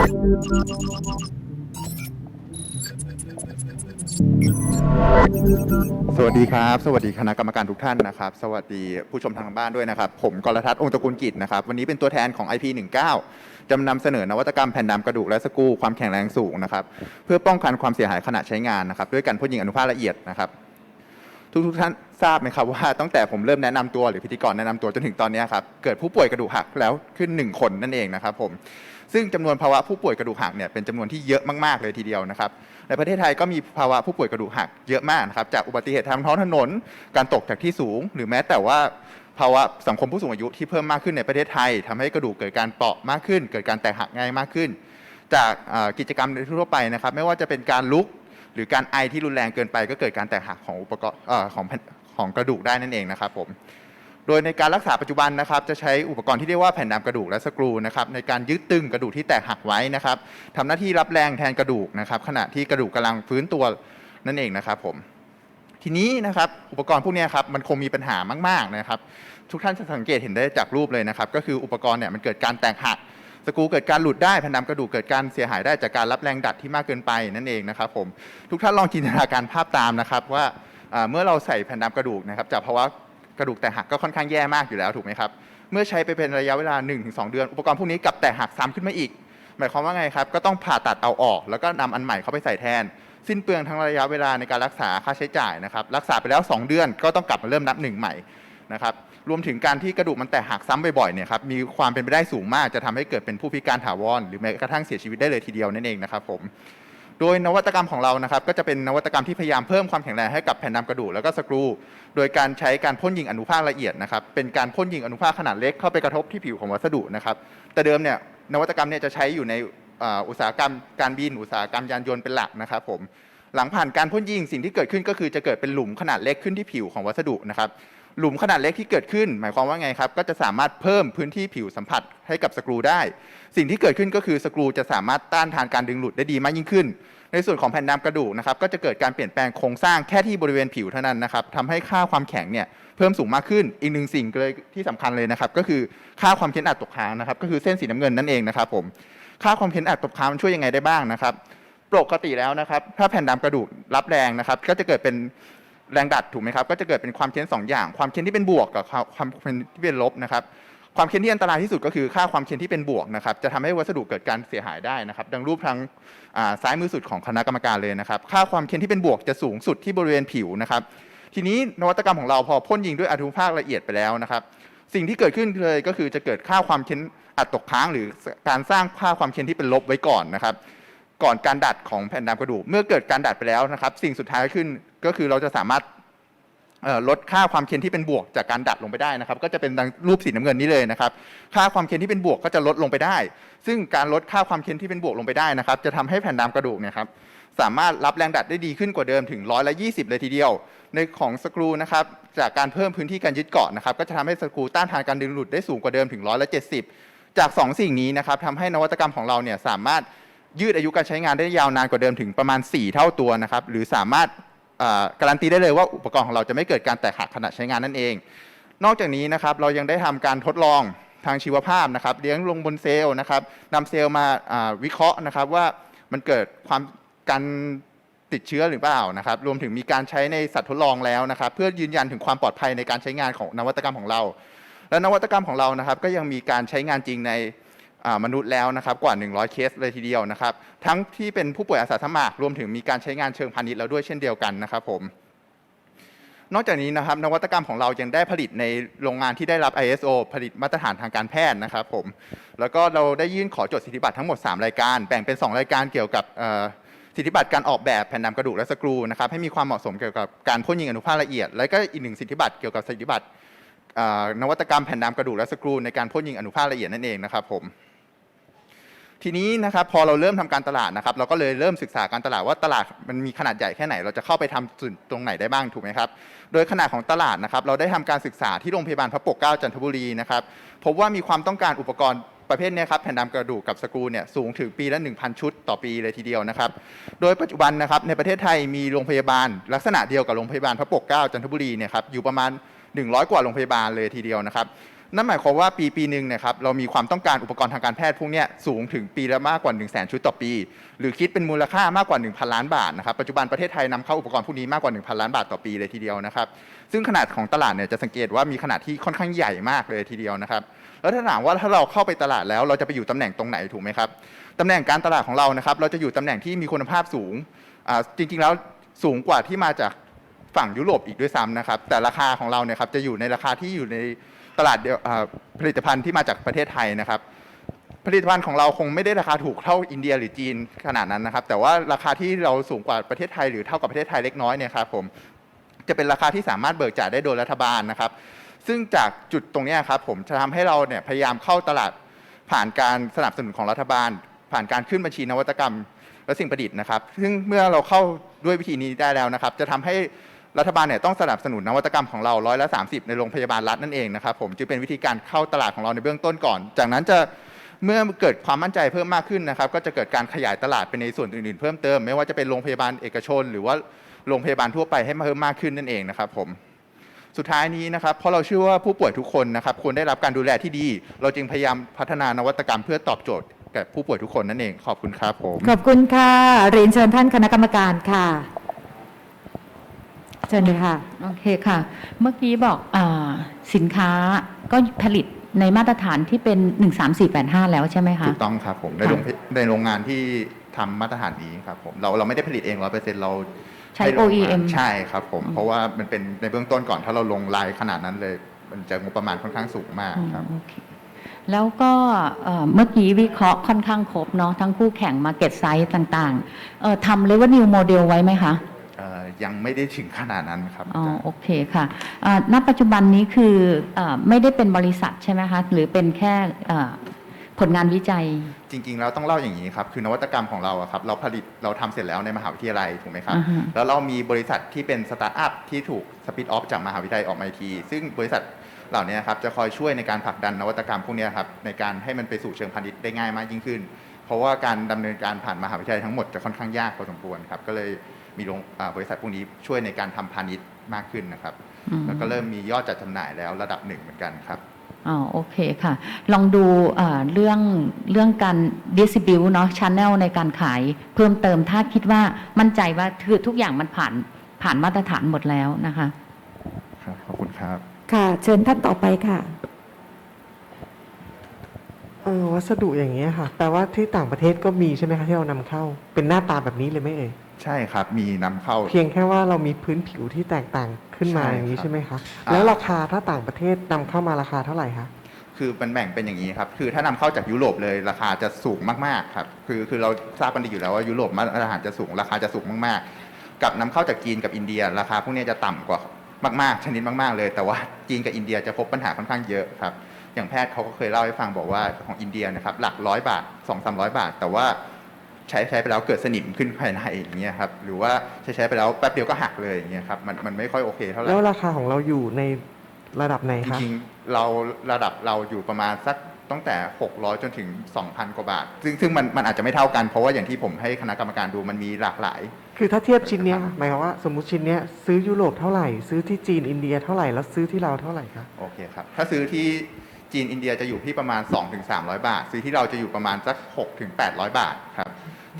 สวัสดีครับ สวัสดีคณะกรรมการทุกท่านนะครับ สวัสดีผู้ชมทางบ้านด้วยนะครับ ผมกรทัศน์องค์ตระกูลกิจนะครับ วันนี้เป็นตัวแทนของ IP19 จะนำเสนอนวัตกรรมแผ่นดำกระดูกและสกูความแข็งแรงสูงนะครับ เพื่อป้องกันความเสียหายขณะใช้งานนะครับ ด้วยการพ่นยิงอนุภาคละเอียดนะครับ ทุกทุกท่านทราบไหมครับว่าตั้งแต่ผมเริ่มแนะนำตัวหรือพิธีกรแนะนำตัวจนถึงตอนนี้ครับเกิดผู้ป่วยกระดูกหักแล้วขึ้น 1 คนนั่นเองนะครับผมซึ่งจำนวนภาวะผู้ป่วยกระดูกหักเนี่ยเป็นจำนวนที่เยอะมากๆเลยทีเดียวนะครับในประเทศไทยก็มีภาวะผู้ป่วยกระดูกหักเยอะมากนะครับจากอุบัติเหตุทางท้องถนน การตกจากที่สูง หรือแม้แต่ว่าภาวะสังคมผู้สูงอายุที่เพิ่มมากขึ้นในประเทศไทยทำให้กระดูกเกิดการเปราะมากขึ้น เกิดการแตกหักง่ายมากขึ้น จากกิจกรรมทั่วไปนะครับ ไม่ว่าจะเป็นการลุก หรือการไอที่รุนแรงเกินไป ก็เกิดการแตกหักของอุปกรณ์ของของกระดูกได้นั่นเองนะครับผมโดยในการรักษาปัจจุบันนะครับจะใช้อุปกรณ์ที่เรียกว่าแผ่นดำกระดูกและสกรูนะครับในการยึดตึงกระดูกที่แตกหักไว้นะครับทำหน้าที่รับแรงแทนกระดูกนะครับขณะที่กระดูกกำลังฟื้นตัวนั่นเองนะครับผมทีนี้นะครับอุปกรณ์พวกนี้ครับมันคงมีปัญหามาก ๆนะครับ ทุกท่านจะสังเกตเห็นได้จากรูปเลยนะครับ ก็คืออุปกรณ์เนี่ยมันเกิดการแตกหัก สกรูเกิดการหลุดได้แผ่นดำกระดูกเกิดการเสียหายได้จากการรับแรงดัดที่มากเกินไปนั่นเองนะครับผมทุกท่านลองจินตนาการภาพตามนะครับว่าเมื่อเราใส่แผ่นดำกระดูกนะครับจากภาวะกระดูกแตกหักก็ค่อนข้างแย่มากอยู่แล้วถูกไหมครับเมื่อใช้ไปเป็นระยะเวลา 1-2 เดือน อุปกรณ์พวกนี้กลับแตกหักซ้ำขึ้นมาอีก หมายความว่าไงครับ ก็ต้องผ่าตัดเอาออก แล้วก็นำอันใหม่เข้าไปใส่แทน สิ้นเปลืองทั้งระยะเวลาในการรักษาค่าใช้จ่ายนะครับ รักษาไปแล้ว 2 เดือนก็ต้องกลับมาเริ่มนับหนึ่งใหม่นะครับ รวมถึงการที่กระดูกมันแตกหักซ้ำบ่อยๆเนี่ยครับมีความเป็นไปได้สูงมากจะทำให้เกิดเป็นผู้พิการถาวรหรือแม้กระทั่งเสียชีวิตได้เลยทีเดียวนั่นเองนะครับผมโดยนวัตกรรมของเรานะครับก็จะเป็นนวัตกรรมที่พยายามเพิ่มความแข็งแรงให้กับแผ่นดำกระดูกแล้วก็สกรู โดยการใช้การพ่นยิงอนุภาคละเอียดนะครับเป็นการพ่นยิงอนุภาคขนาดเล็กเข้าไปกระทบที่ผิวของวัสดุนะครับแต่เดิมเนี่ยนวัตกรรมเนี่ยจะใช้อยู่ในอุตสาหกรรมการบินอุตสาหกรรมยานยนต์เป็นหลักนะครับผมหลังผ่านการพ่นยิงสิ่งที่เกิดขึ้นก็คือจะเกิดเป็นหลุมขนาดเล็กขึ้นที่ผิวของวัสดุนะครับ หลุมขนาดเล็กที่เกิดขึ้น หมายความว่าไงครับ ก็จะสามารถเพิ่มพื้นที่ผิวสัมผัสให้กับสกรูได้ สิ่งที่เกิดขึ้นก็คือสกรูจะสามารถต้านทานการดึงหลุดได้ดีมากยิ่งขึ้น ในส่วนของแผ่นดำกระดูกนะครับก็จะเกิดการเปลี่ยนแปลงโครงสร้างแค่ที่บริเวณผิวเท่านั้นนะครับทำให้ค่าความแข็งเนี่ยเพิ่มสูงมากขึ้น อีกหนึ่งสิ่งเลยที่สำคัญเลยนะครับก็คือค่าความเค้นอัดตกค้างนะครับก็คือเส้นสีน้ำเงินนั่นเองนะครับผมค่าความเค้นอัดตกค้างมันช่วยยังไงได้บ้างนะครับปกติแล้วนะครับถ้าแผ่นดำกระดูกรับแรงนะครับก็จะเกิดเป็น แรงดัดถูกไหมครับ ก็จะเกิดเป็นความเค้นสองอย่าง ความเค้นที่เป็นบวกกับความเค้นที่เป็นลบนะครับ ความเค้นที่อันตรายที่สุดก็คือค่าความเค้นที่เป็นบวกนะครับ จะทำให้วัสดุเกิดการเสียหายได้นะครับ ดังรูปทางซ้ายมือสุดของคณะกรรมการเลยนะครับ ค่าความเค้นที่เป็นบวกจะสูงสุดที่บริเวณผิวนะครับ ทีนี้นวัตกรรมของเราพอพ่นยิงด้วยอนุภาคละเอียดไปแล้วนะครับ สิ่งที่เกิดขึ้นเลยก็คือจะเกิดค่าความเค้นอัดตกค้าง หรือการสร้างค่าความเค้นที่เป็นลบไว้ก่อนนะครับ ก่อนการดัดของแผ่นดำกระดูก เมื่อเกิดการดัดไปแล้วนะครับ สิ่งสุดท้ายขึ้นก็คือเราจะสามารถลดค่าความเค็นที่เป็นบวกจากการดัดลงไปได้นะครับ ก็จะเป็นรูปสีน้ำเงินนี้เลยนะครับ ค่าความเค็นที่เป็นบวกก็จะลดลงไปได้ ซึ่งการลดค่าความเค็นที่เป็นบวกลงไปได้นะครับ จะทำให้แผ่นดำกระดูกเนี่ยครับสามารถรับแรงดัดได้ดีขึ้นกว่าเดิมถึงร้อยละยี่สิบเลยทีเดียว ในของสกรูนะครับจากการเพิ่มพื้นที่การยึดเกาะนะครับ ก็จะทำให้สกรูต้านทานการดึงหลุดได้สูงกว่าเดิมถึงร้อยละเจ็ดสิบจากสองสิ่งนี้นะครับทำให้นวัตกรรมของเราเนี่ยสามารถ ยืดอายุการใช้งานได้ยาวนานกว่าเดิมถึงประมาณ 4 เท่าตัวนะครับ หรือสามารถการันตีได้เลยว่าอุปกรณ์ของเราจะไม่เกิดการแตกหักขณะใช้งานนั่นเอง นอกจากนี้นะครับเรายังได้ทำการทดลองทางชีวภาพนะครับเลี้ยงลงบนเซลล์นะครับนำเซลล์มาวิเคราะห์นะครับว่ามันเกิดความการติดเชื้อหรือเปล่านะครับ รวมถึงมีการใช้ในสัตว์ทดลองแล้วนะครับ เพื่อยืนยันถึงความปลอดภัยในการใช้งานของนวัตกรรมของเรา และนวัตกรรมของเรานะครับ ก็ยังมีการใช้งานจริงใน มนุษย์แล้วนะครับกว่า 100 เคสเลยทีเดียวนะครับ ทั้งที่เป็นผู้ป่วยอาสาสมัครรวมถึงมีการใช้งานเชิงพาณิชย์แล้วด้วยเช่นเดียวกันนะครับผมนอกจากนี้นะครับนวัตกรรมของเรายังได้ผลิตในโรงงานที่ได้รับ ISO ผลิตมาตรฐานทางการแพทย์นะครับผมแล้วก็เราได้ยื่นขอจดสิทธิบัตรทั้งหมด 3 รายการ แบ่งเป็น 2 รายการเกี่ยวกับสิทธิบัตรการออกแบบแผ่นดำกระดูกและสกรูนะครับให้มีความเหมาะสมเกี่ยวกับการพ่นยิงอนุภาคละเอียด และก็อีกหนึ่งสิทธิบัตรเกี่ยวกับสิทธิบัตรนวัตกรรมแผ่นดำกระดูกและสกรูในการพ่นยิงอนุภาคละเอียดนั่นเองนะครับผม ทีนี้นะครับพอเราเริ่มทำการตลาดนะครับ เราก็เลยเริ่มศึกษาการตลาดว่าตลาดมันมีขนาดใหญ่แค่ไหน เราจะเข้าไปทำจุดตรงไหนได้บ้างถูกไหมครับ โดยขนาดของตลาดนะครับ เราได้ทำการศึกษาที่โรงพยาบาลพระปกเกล้าจันทบุรีนะครับพบว่ามีความต้องการอุปกรณ์ประเภทนี้ครับแผ่นดำกระดูกกับสกรูเนี่ยสูงถึงปีละ 1,000 ชุดต่อปีเลยทีเดียวนะครับ โดยปัจจุบันนะครับในประเทศไทยมีโรงพยาบาล ลักษณะเดียวกับโรงพยาบาลพระปกเกล้าจันทบุรีเนี่ยครับอยู่ประมาณ 100 กว่าโรงพยาบาลเลยทีเดียวนะครับ นั่นหมายความว่าปีปีหนึ่งนะครับเรามีความต้องการอุปกรณ์ทางการแพทย์พวกนี้สูงถึงปีละมากกว่า 1 0 0 0 0แชุดต่อปี หรือคิดเป็นมูลค่ามากกว่า 1,000 ล้านบาทนะครับปัจจุบันประเทศไทยนำเข้าอุปกรณ์พวกนี้มากกว่า 1,000 ล้านบาทต่อปีเลยทีเดียวนะครับซึ่งขนาดของตลาดเนี่ยจะสังเกตว่ามีขนาดที่ค่อนข้างใหญ่มากเลยทีเดียวนะครับแล้วถ้าถามว่าถ้าเราเข้าไปตลาดแล้วเราจะไปอยู่ตำแหน่งตรงไหนถูกไหมครับตำแหน่งการตลาดของเรานะครับเราจะอยู่ตำแหน่งที่มีคุณภาพสูงจริงๆแล้วสูงกว่าที่มาจากฝั่งยุโรปอีกด้วยซ้ำนะครับแต่ราคาของเราเนี่ยครับจะอยู่ในราคาที่อยู่ใน ตลาดเดียวผลิตภัณฑ์ที่มาจากประเทศไทยนะครับ ผลิตภัณฑ์ของเราคงไม่ได้ราคาถูกเท่าอินเดียหรือจีนขนาดนั้นนะครับ แต่ว่าราคาที่เราสูงกว่าประเทศไทยหรือเท่ากับประเทศไทยเล็กน้อยเนี่ยครับผมจะเป็นราคาที่สามารถเบิกจ่ายได้โดยรัฐบาลนะครับ ซึ่งจากจุดตรงนี้ครับผมจะทำให้เราเนี่ยพยายามเข้าตลาดผ่านการสนับสนุนของรัฐบาล ผ่านการขึ้นบัญชีนวัตกรรมและสิ่งประดิษฐ์นะครับ ซึ่งเมื่อเราเข้าด้วยวิธีนี้ได้แล้วนะครับ จะทำให้ รัฐบาลเนี่ยต้องสนับสนุนนวัตกรรมของเราร้อยละ30 ในโรงพยาบาลรัฐนั่นเองนะครับผมจึงเป็นวิธีการเข้าตลาดของเราในเบื้องต้นก่อน จากนั้นจะเมื่อเกิดความมั่นใจเพิ่มมากขึ้นนะครับ ก็จะเกิดการขยายตลาดไปในส่วนอื่นๆ เพิ่มเติม ไม่ว่าจะเป็นโรงพยาบาลเอกชน หรือว่าโรงพยาบาลทั่วไปให้เพิ่มมากขึ้นนั่นเองนะครับผมสุดท้ายนี้นะครับเพราะเราเชื่อว่าผู้ป่วยทุกคนนะครับควรได้รับการดูแลที่ดี เราจึงพยายามพัฒนานวัตกรรมเพื่อตอบโจทย์แก่ผู้ป่วยทุกคนนั่นเองขอบคุณครับผมขอบคุณค่ะเรียนเชิญท่านคณะกรรมการค่ะ เชิญเลยค่ะ โอเคค่ะ เมื่อกี้บอกอาสินค้าก็ผลิตในมาตรฐานที่เป็น 13485 แล้วใช่ไหมคะ ถูกต้องครับผม ในค่ะโรงในโรงงานที่ทำมาตรฐานนี้ครับผมเราเราไม่ได้ผลิตเองร้อยเปอร์เซ็นต์เราใช้ห้โรงงาน OEM ใช่ครับผม เพราะว่ามันเป็นในเบื้องต้นก่อนถ้าเราลงลายขนาดนั้นเลย มันจะงบประมาณค่อนข้างสูงมากอืมครับโอเคแล้วก็เอ่อเมื่อกี้วิเคราะห์ค่อนข้างครบเนาะทั้งคู่แข่งมาเก็ตไซส์ต่างๆเอ่อทำเลเวลนิวโมเดลไว้ไหมคะเอ่อ ยังไม่ได้ถึงขนาดนั้นครับอ๋อโอเคค่ะเอ่อณปัจจุบันนี้คือเออไม่ได้เป็นบริษัทใช่ไหมคะหรือเป็นแค่เอ่อผลงานวิจัย จริง ๆ แล้วต้องเล่าอย่างนี้ครับ คือนวัตกรรมของเราอะครับเราผลิตเราทำเสร็จแล้วในมหาวิทยาลัยถูกไหมครับอ่าฮะแล้วเรามีบริษัทที่เป็นสตาร์ทอัพที่ถูกสปินออฟจากมหาวิทยาลัยออกมาอีกที ซึ่งบริษัทเหล่านี้ครับจะคอยช่วยในการผลักดันนวัตกรรมพวกเนี้ยครับในการให้มันไปสู่เชิงพาณิชย์ได้ง่ายมากยิ่งขึ้น เพราะว่าการดำเนินการผ่านมหาวิทยาลัยทั้งหมดจะค่อนข้างยากพอสมควรครับก็เลยมีโรงอ่าบริษัทพวกนี้ช่วยในการทำพาณิชย์มากขึ้นนะครับอืมแล้วก็เริ่มมียอดจัดจำหน่ายแล้วระดับหนึ่งเหมือนกันครับอ๋อโอเคค่ะ ลองดูเอ่อเรื่องเรื่องการ distribute เนาะ channel ในการขายเพิ่มเติมถ้าคิดว่ามั่นใจว่าคือทุกอย่างมันผ่านผ่านมาตรฐานหมดแล้วนะคะ ครับ ขอบคุณครับ ค่ะ เชิญท่านต่อไปค่ะ เออวัสดุอย่างเงี้ยค่ะแปลว่าที่ต่างประเทศก็มีใช่ไหมคะที่เรานำเข้า เป็นหน้าตาแบบนี้เลยไหมเอ่ย ใช่ครับ มีนำเข้า เพียงแค่ว่าเรามีพื้นผิวที่แตกต่างขึ้นมาใช่อย่างนี้ครับใช่ไหมคะ อ่า แล้วราคาถ้าต่างประเทศนำเข้ามาราคาเท่าไหร่คะ คือมันแบ่งเป็นอย่างนี้ครับ คือถ้านำเข้าจากยุโรปเลยราคาจะสูงมากๆครับ คือคือเราทราบกันดีอยู่แล้วว่ายุโรปมาตรฐานจะสูงราคาจะสูงมากๆ กับนำเข้าจากจีนกับอินเดีย ราคาพวกนี้จะต่ำกว่ามากๆ ชนิดมากๆเลย แต่ว่าจีนกับอินเดียจะพบปัญหาค่อนข้างเยอะครับ อย่างแพทย์เขาก็เคยเล่าให้ฟังบอกว่าของอินเดียนะครับหลักร้อยบาท2 3 0 0 บาท แต่ว่าใช้ใช้ไปแล้วเกิดสนิมขึ้นภายในอย่างเงี้ยครับหรือว่าใช้ใช้ไปแล้วแป๊บเดียวก็หักเลยอย่างเงี้ยครับมันมันไม่ค่อยโอเคเท่าไหร่แล้วราคาของเราอยู่ในระดับไหนจคะริงๆเราระดับเราอยู่ประมาณสักตั้งแต่ 600 จนถึง 2,000 กว่าบาท ซึ่งซึ่งมันมันอาจจะไม่เท่ากันเพราะว่าอย่างที่ผมให้คณะกรรมการดูมันมีหลากหลาย คือถ้าเทียบชิ้นเนี้ยค่ะหมายความว่าสมมติชิ้นเนี้ยซื้อยุโรปเท่าไหร่ ซื้อที่จีนอินเดียเท่าไหร่แล้วซื้อที่เราเท่าไหร่คะ โอเคครับ ถ้าซื้อที่ จีนอินเดียจะอยู่ที่ประมาณ 2-300 บาท ซื้อที่เราจะอยู่ประมาณสัก 6-800 บาทครับ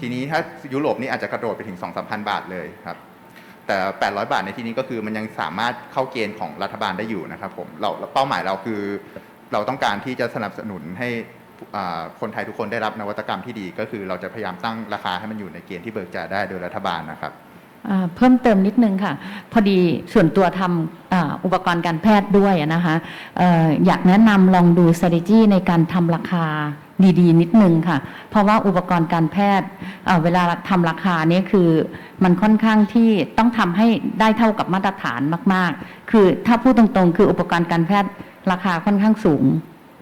ทีนี้ถ้ายุโรปนี่อาจจะกระโดดไปถึง 2-3,000 บาทเลยครับแต่ 800 บาทในที่นี้ก็คือมันยังสามารถเข้าเกณฑ์ของรัฐบาลได้อยู่นะครับผมเราเป้าหมายเราคือเราต้องการที่จะสนับสนุนให้คนไทยทุกคนได้รับนวัตกรรมที่ดี ก็คือเราจะพยายามตั้งราคาให้มันอยู่ในเกณฑ์ที่เบิกจ่ายได้โดยรัฐบาลนะครับ เพิ่มเติมนิดนึงค่ะ พอดีส่วนตัวทำอ,อุปกรณ์การแพทย์ด้วยนะคะอออยากแนะนำลองดู strategy ในการทำราคาดีๆ นิดนึงค่ะ เพราะว่าอุปกรณ์การแพทย์เเวลาทำราคานี่ยคือมันค่อนข้างที่ต้องทำให้ได้เท่ากับมาตรฐานมาก ๆ คือถ้าพูดตรงๆ คืออุปกรณ์การแพทย์ราคาค่อนข้างสูง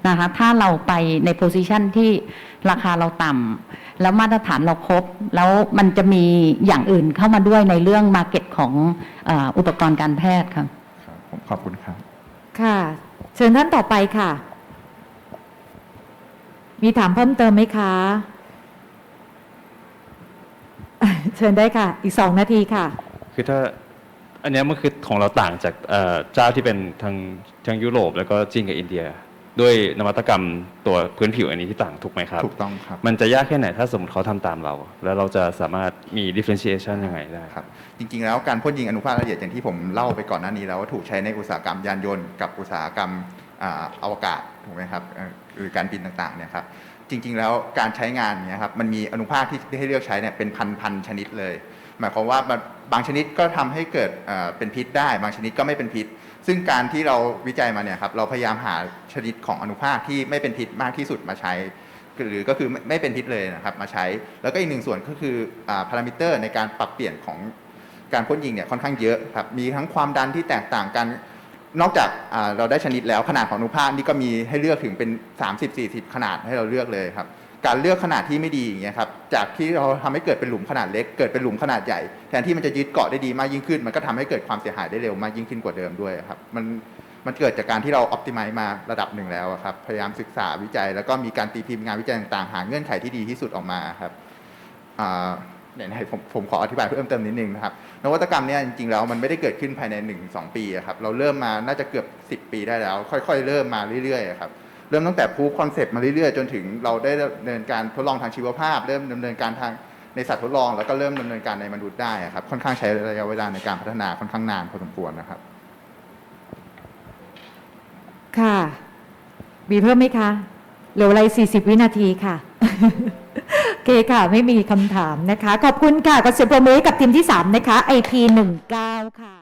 นะคะถ้าเราไปในโพ i ิชันที่ราคาเราต่ำแล้วมาตรฐานเราครบ แล้วมันจะมีอย่างอื่นเข้ามาด้วยในเรื่องมาเก็ตของเอออุปกรณ์การแพทย์ค่ะครับผมขอบคุณครับ ค่ะ เชิญท่านต่อไปค่ะ มีถามเพิ่มเติมไหมคะ เชิญได้ค่ะ อีกสองนาทีค่ะ คือถ้าอันเนี้ยมันคือของเราต่างจากเอ่อเจ้าที่เป็นทางทางยุโรป แล้วก็จีนกับอินเดีย ด้วยนวัตกรรมตัวพื้นผิวอันนี้ที่ต่างถูกไหมครับ ถูกต้องครับ มันจะยากแค่ไหนถ้าสมมติเขาทำตามเรา แล้วเราจะสามารถมี differentiation ยังไงได้ครับ จริงๆ แล้วการพ่นยิงอนุภาคละเอียดอย่างที่ผมเล่าไปก่อนหน้านี้แล้วว่าถูกใช้ในอุตสาหกรรมยานยนต์กับอุตสาหกรรมอ่าอวกาศถูกไหมครับเอ่อหรือการบินต่างๆเนี่ยครับจริง ๆ แล้วการใช้งานเนี่ยครับมันมีอนุภาคที่ที่ให้เลือกใช้เนี่ยเป็นพันๆชนิดเลย หมายความว่ามันบางชนิดก็ทำให้เกิดเอ่อเป็นพิษได้ บางชนิดก็ไม่เป็นพิษ ซึ่งการที่เราวิจัยมาเนี่ยครับเราพยายามหาชนิดของอนุภาคที่ไม่เป็นพิษมากที่สุดมาใช้ หรือก็คือไม่เป็นพิษเลยนะครับมาใช้ แล้วก็อีกหนึ่งส่วนก็คือพารามิเตอร์ในการปรับเปลี่ยนของการพ่นยิงเนี่ยค่อนข้างเยอะครับมีทั้งความดันที่แตกต่างกันนอกจากเราได้ชนิดแล้วขนาดของอนุภาคนี่ก็มีให้เลือกถึงเป็น 30-40 ขนาดให้เราเลือกเลยครับ การเลือกขนาดที่ไม่ดีอย่างเงี้ยครับจากที่เราทำให้เกิดเป็นหลุมขนาดเล็กเกิดเป็นหลุมขนาดใหญ่แทนที่มันจะยึดเกาะได้ดีมากยิ่งขึ้น มันก็ทำให้เกิดความเสียหายได้เร็วมากยิ่งขึ้นกว่าเดิมด้วยครับมันมันเกิดจากการที่เราอ p ติ m i z e มาระดับหนึ่งแล้วครับพยายามศึกษาวิจัย แล้วก็มีการตีพิมพ์งานวิจัยต่างๆ หาเงื่อนไขที่ดีที่สุดออกมาครับไหนๆผมผมขออธิบายเพิ่มเติมนิดนึงนะครับนวัตกรรมเนี่ยจริงๆแล้วมันไม่ได้เกิดขึ้นภายใน 1-2 ปีอะครับเราเริ่มมาน่าจะเกือบ 10 ปีได้แล้ว ค่อย ๆ เริ่มมาเรื่อยๆครับ เริ่มตั้งแต่พูคอนเซปต์มาเรื่อยๆ จนถึงเราได้ดำเนินการทดลองทางชีวภาพ เริ่มดำเนินการทางในสัตว์ทดลอง แล้วก็เริ่มดำเนินการในมนุษย์ได้ครับค่อนข้างใช้ระยะเวลาในการพัฒนาค่อนข้างนานพอสมควรนะครับ ค่ะ มีเพิ่มไหมคะเหลือเวลา40 วินาทีค่ะโอเคค่ะ ไม่มีคำถามนะคะ ขอบคุณค่ะก็เสียงปรบมือกับทีมที่ 3 นะคะ IP 19 ค่ะ